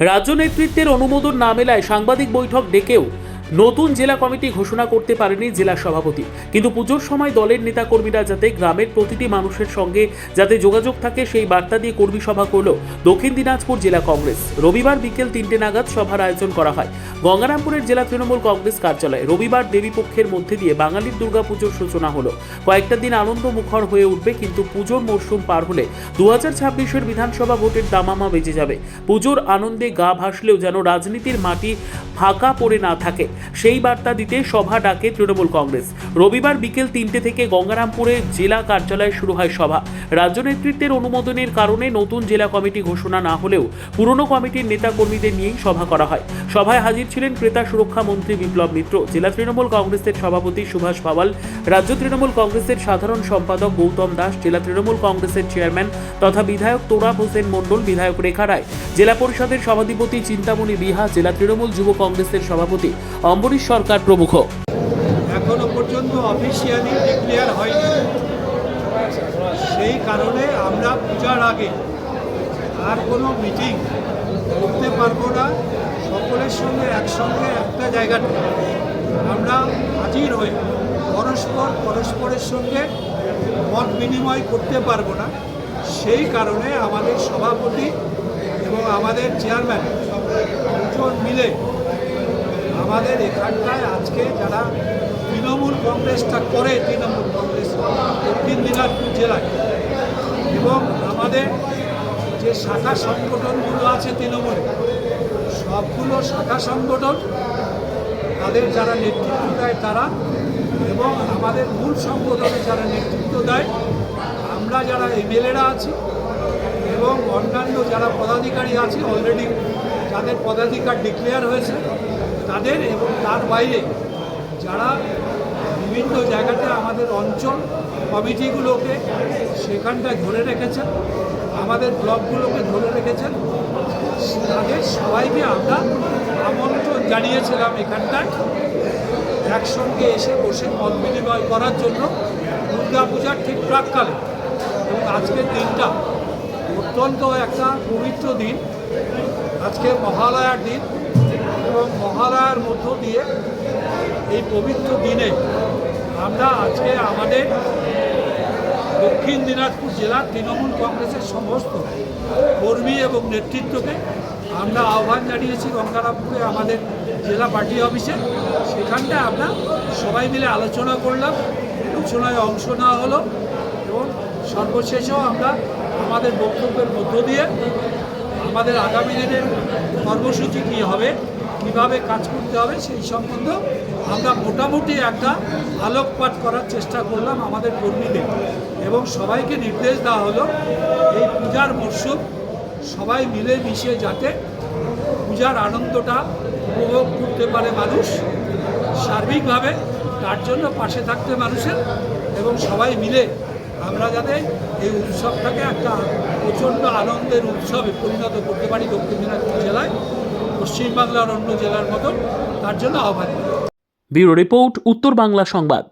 রাজ্য নেতৃত্বের অনুমোদন না মেলায় সাংবাদিক বৈঠক ডেকেও নতুন জেলা কমিটি ঘোষণা করতে পারেনি জেলা সভাপতি। কিন্তু পুজোর সময় দলের নেতাকর্মীরা যাতে গ্রামের প্রতিটি মানুষের সঙ্গে যাতে যোগাযোগ থাকে, সেই বার্তা দিয়ে কর্মী সভা করল দক্ষিণ দিনাজপুর জেলা কংগ্রেস। রবিবার বিকেল তিনটে নাগাদ সভার আয়োজন করা হয়। গঙ্গারামপুরের জেলা তৃণমূল কংগ্রেস কার্যালয়ে রবিবার দেবীপক্ষের মধ্যে দিয়ে বাঙালির দুর্গাপুজোর সূচনা হলো। কয়েকটা দিন আনন্দ মুখর হয়ে উঠবে, কিন্তু পুজোর মরশুম পার হলে দু হাজার ছাব্বিশের বিধানসভা ভোটের দামামা বেজে যাবে। পুজোর আনন্দে গা ভাসলেও যেন রাজনীতির মাটি ফাঁকা পড়ে না থাকে। সেই বার্তা দিতে সভা ডাকে তৃণমূল কংগ্রেস। রবিবার বিকেল তিনটে থেকে গঙ্গারামপুরে জেলা কার্যালয়ে শুরু হয় সভা। রাজ্য নেতৃত্বের অনুমোদনের কারণে নতুন জেলা কমিটি ঘোষণা না হলেও পুরনো কমিটির নেতাকর্মীদের নিয়েই সভা করা হয়। সভায় হাজির ছিলেন ক্রেতা সুরক্ষা মন্ত্রী বিপ্লব মিত্র, জেলা তৃণমূল কংগ্রেসের সভাপতি সুভাষ পাওয়াল, রাজ্য তৃণমূল কংগ্রেসের সাধারণ সম্পাদক গৌতম দাস, জেলা তৃণমূল কংগ্রেসের চেয়ারম্যান তথা বিধায়ক তোরাব হোসেন মণ্ডল, বিধায়ক রেখা রায়। জেলা পরিষদের সভাধিপতি চিন্তামণি বিহা, জেলা তৃণমূল যুব কংগ্রেসের সভাপতি অম্বরীশ সরকার প্রমুখ। এখনও পর্যন্ত অফিসিয়ালি ডিক্লেয়ার হয়নি। সেই কারণে আমরা পূজার আগে আর কোনো মিটিং করতে পারব না। সকলের সঙ্গে একসঙ্গে একটা জায়গাতে। আমরা হাজির হয়ে পরস্পর পরস্পরের সঙ্গে মত বিনিময় করতে পারব না। সেই কারণে আমাদের সভাপতি এবং আমাদের চেয়ারম্যান দুজন মিলে আমাদের এখানটায় আজকে যারা তৃণমূল কংগ্রেসটা করে, তৃণমূল কংগ্রেস, দক্ষিণ দিনাজপুর জেলায়, এবং আমাদের যে শাখা সংগঠনগুলো আছে তৃণমূলে, সবগুলো শাখা সংগঠন তাদের যারা নেতৃত্ব দেয় তারা, এবং আমাদের মূল সংগঠনে যারা নেতৃত্ব দেয়, আমরা যারা এমএলএরা আছি, এবং অন্যান্য যারা পদাধিকারী আছে অলরেডি যাদের পদাধিকার ডিক্লেয়ার হয়েছে, তাদের এবং তার বাইরে যারা বিভিন্ন জায়গাতে আমাদের অঞ্চল কমিটিগুলোকে সেখানটায় ধরে রেখেছেন, আমাদের ব্লকগুলোকে ধরে রেখেছেন, তাদের সবাইকে আমরা আমন্ত্রণ জানিয়েছিলাম এখানটায় একসঙ্গে এসে বসে মত বিনিময় করার জন্য দুর্গাপূজার ঠিক প্রাককালে। এবং আজকের দিনটা অত্যন্ত একটা পবিত্র দিন। আজকে মহালয়ার দিন এবং মহালয়ার মধ্য দিয়ে এই পবিত্র দিনে আমরা আজকে আমাদের দক্ষিণ দিনাজপুর জেলার তৃণমূল কংগ্রেসের সমস্ত কর্মী এবং নেতৃত্বকে আমরা আহ্বান জানিয়েছি গঙ্গারামপুরে আমাদের জেলা পার্টি অফিসে। সেখানটায় আমরা সবাই মিলে আলোচনা করলাম, আলোচনায় অংশ নেওয়া হলো এবং সর্বশেষেও আমরা আমাদের বক্তব্যের মধ্য দিয়ে আমাদের আগামী দিনের কর্মসূচি কী হবে? কীভাবে কাজ করতে হবে সেই সম্বন্ধে আমরা মোটামুটি একটা আলোকপাত করার চেষ্টা করলাম আমাদের কর্মীদের এবং সবাইকে নির্দেশ দেওয়া হলো এই পূজার মরশুম সবাই মিলে মিশে যাতে পূজার আনন্দটা উপভোগ করতে পারে মানুষ, সার্বিকভাবে তার জন্য পাশে থাকতে মানুষের এবং সবাই মিলে আমরা যাতে এই উৎসবটাকে একটা প্রচণ্ড আনন্দের উৎসবে পরিণত করতে পারি দক্ষিণ দিনাজপুর জেলায়, পশ্চিমবাংলার অন্য জেলার মতন, তার জন্য আহ্বান। ব্যুরো রিপোর্ট, উত্তর বাংলা সংবাদ।